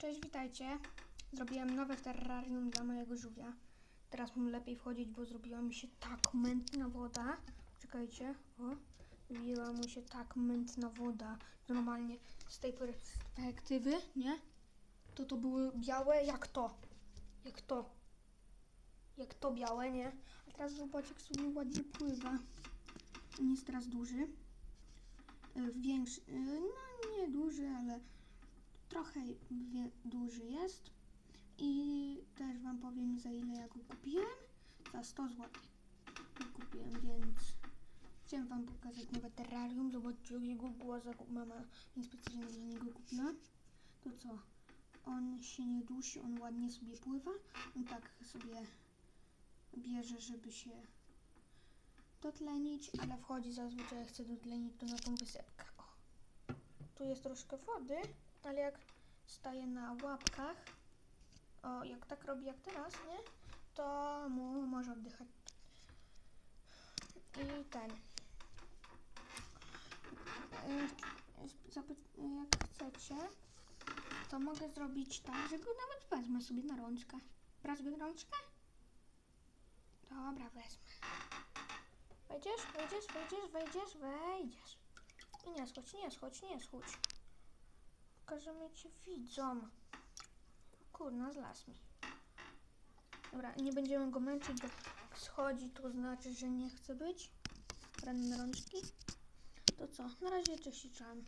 Cześć, witajcie. Zrobiłem nowe terrarium dla mojego żółwia. Teraz mu lepiej wchodzić, bo zrobiła mi się tak mętna woda. Czekajcie, o. Zrobiła mu się tak mętna woda. Normalnie z tej perspektywy, nie? To to były białe jak to. Jak to. Jak to białe, nie? A teraz zobaczcie, jak sobie ładnie pływa. On jest teraz duży. Y, Większy, y, no nie duży, ale trochę duży jest. I też Wam powiem za ile ja go kupiłem. Za 100 zł kupiłem, więc chciałem Wam pokazać nowe terrarium. Zobaczcie jego głoza mama mi specjalnie dla niego kupiła. To co? On się nie dusi, on ładnie sobie pływa. On tak sobie bierze, żeby się dotlenić, ale wchodzi zazwyczaj jak chce dotlenić to na tą wysepkę. Tu jest troszkę wody, ale jak staje na łapkach, o, jak tak robi jak teraz, nie? To mu może oddychać. I ten. E, Jak chcecie, to mogę zrobić tak, że go nawet wezmę sobie na rączkę. Brać go na rączkę? Dobra, wezmę. Wejdziesz, wejdziesz, wejdziesz, wejdziesz, wejdziesz. I nie schodź, nie schodź, nie schodź. Pokażemy ci widzom. Kurna, zlas mi. Dobra, nie będziemy go męczyć, bo schodzi, to znaczy, że nie chce być. Ranne rączki. To co? Na razie cześć i.